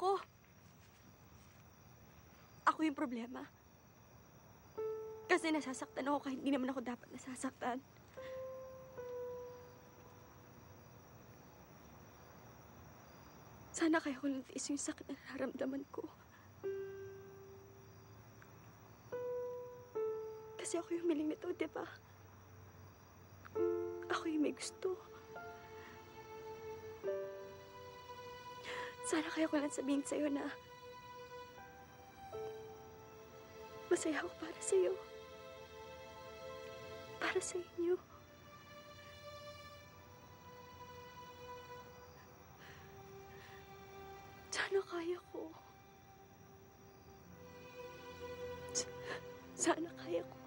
ako. Ako yung problema. Kasi nasasaktan ako kahit hindi naman ako dapat nasasaktan. Sana kaya ko lang tiis yung sakit na nararamdaman ko. Kasi ako yung miling nito, di ba? Ako yung may gusto. Sana kaya ko lang sabihin sa'yo na masaya ako para sa'yo. Para sa inyo. Sana kaya ko. Sana kaya ko.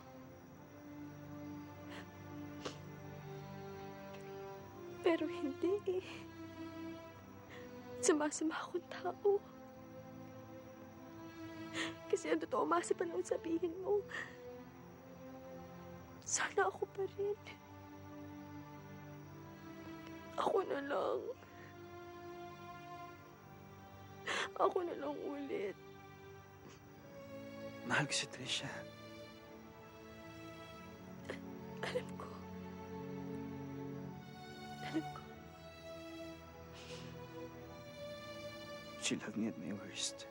Pero hindi eh. Sumasama akong tao. Kasi ang totoo, masa pa lang sabihin mo. Sana ako pa rin. Ako na lang. Ako na lang ulit. Mahal ko si Trisha. Alam ko. Alam ko. She loved me at my worst.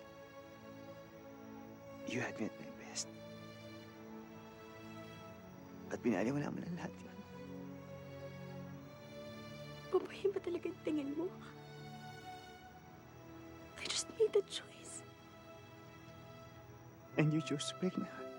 You had me at my best. At pinaliwala mo na lahat yun. Babayin ba talaga tingin mo? I just made a choice. And you chose to break my heart.